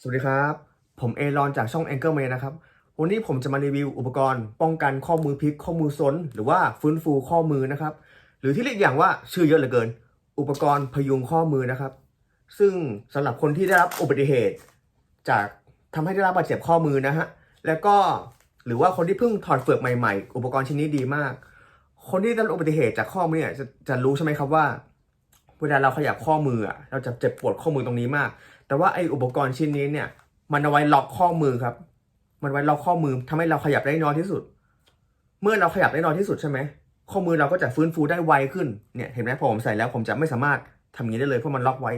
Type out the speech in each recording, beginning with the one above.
สวัสดีครับ ผมเอรอนจากช่อง Anchor Man นะครับ วันนี้ผมจะมารีวิวอุปกรณ์ ป้องกันข้อมือพลิก ข้อมือซนหรือว่าฟื้นฟูข้อมือนะครับ หรือที่เรียกอย่างว่าชื่อเยอะเหลือเกิน อุปกรณ์พยุงข้อมือนะครับ ซึ่งสำหรับคนที่ได้รับอุบัติเหตุ จากทำให้ได้รับบาดเจ็บข้อมือนะฮะ แล้วก็หรือว่าคนที่เพิ่งถอดเฟือกใหม่ๆ อุปกรณ์ชิ้นนี้ดีมาก คนที่ได้รับอุบัติเหตุจากข้อมือเนี่ยจะจะรู้ใช่ไหมครับว่า เวลาเราขยับข้อมือเราจะเจ็บปวดข้อมือตรงนี้มาก แต่ว่าไออุปกรณ์ชิ้นนี้เนี่ย มันเอาไว้ล็อกข้อมือครับ มันไว้ล็อกข้อมือทำให้เราขยับได้น้อยที่สุด เมื่อเราขยับได้น้อยที่สุดใช่ไหมข้อมือเราก็จะฟื้นฟูได้ไวขึ้นเนี่ยเห็นไหมพอผมใส่แล้วผมจะไม่สามารถทำอย่างนี้ได้เลยเพราะมันล็อกไว้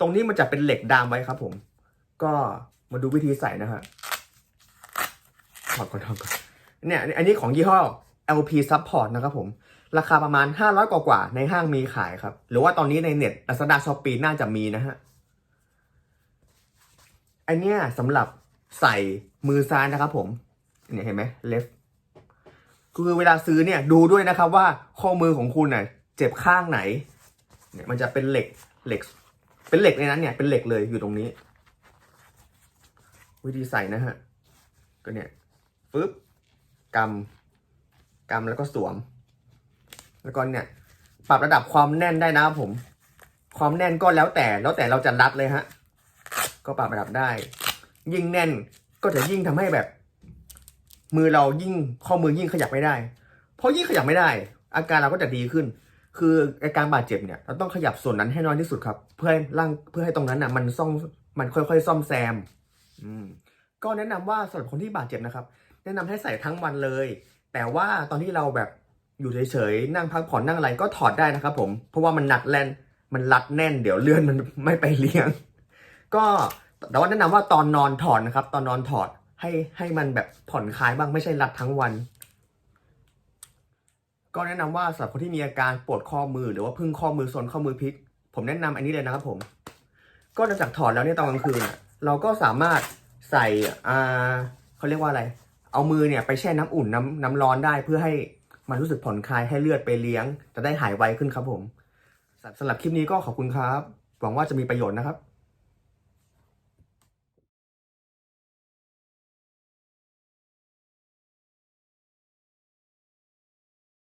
ตรงนี้มันจะเป็นเหล็กดามไว้ครับ ผม ก็มาดูวิธีใส่นะฮะถอดก่อนถอดก่อนเนี่ยอันนี้ของยี่ห้อ LP Support นะครับผม ราคาประมาณ 500 กว่ากว่าๆในห้างมีขายครับ หรือว่าตอนนี้ในเน็ต Lazada Shopee น่าจะมีนะฮะ อันเนี้ยสำหรับใส่มือซ้ายนะครับผมเนี่ยเห็นไหม left คือเวลาซื้อเนี่ยดูด้วยนะครับว่าข้อมือของคุณน่ะเจ็บข้างไหนเนี่ยมันจะเป็นเหล็กเหล็ก เป็นเหล็กในนั้นเนี่ยเป็นเหล็กเลยอยู่ตรงนี้ วิธีใส่นะฮะก็เนี่ยฟึบกำกำแล้วก็สวม แล้วก็เนี่ยปรับระดับความแน่นได้นะครับผม ความแน่นก็แล้วแต่แล้วแต่เราจะรัดเลยฮะ ก็ปรับระดับได้ ยิ่งแน่นก็จะยิ่งทำให้แบบ มือเรายิ่งข้อมือยิ่งขยับไม่ได้ เพราะยิ่งขยับไม่ได้ อาการเราก็จะดีขึ้น คืออาการบาดเจ็บเนี่ยเราต้องขยับส่วนนั้นให้น้อยที่สุดครับ เพื่อให้ร่างเพื่อให้ตรงนั้นน่ะ มันซ่อมมันค่อยๆ ซ่อมแซม อืมก็แนะนำว่าสำหรับคนที่บาดเจ็บนะครับ แนะนำให้ใส่ทั้งวันเลย แต่ว่าตอนที่เราแบบอยู่เฉยๆนั่งพักผ่อนนั่งอะไรก็ถอดได้นะครับผมเพราะว่ามันหนักแน่นมันรัดแน่นเดี๋ยวเลื่อนมันไม่ไปเลี้ยง ก็แต่ว่าแนะนำว่าตอนนอนถอดนะครับ ตอนนอนถอดให้ให้มันแบบผ่อนคลายบ้างไม่ใช่รัดทั้งวัน ก็แนะนำว่าสำหรับคนที่มีอาการปวดข้อมือหรือว่าพึ่งข้อมือซนข้อมือพลิก ผมแนะนำอันนี้เลยนะครับผม ก็จากถอดแล้วเนี่ยตอนกลางคืนเราก็สามารถใส่อ่าเขาเรียกว่าอะไร เอามือเนี่ยไปแช่น้ำอุ่นน้ำน้ำร้อนได้เพื่อให้มันรู้สึกผ่อนคลายให้เลือดไปเลี้ยง จะได้หายไวขึ้นครับผมสำหรับคลิปนี้ก็ขอบคุณครับ หวังว่าจะมีประโยชน์นะครับ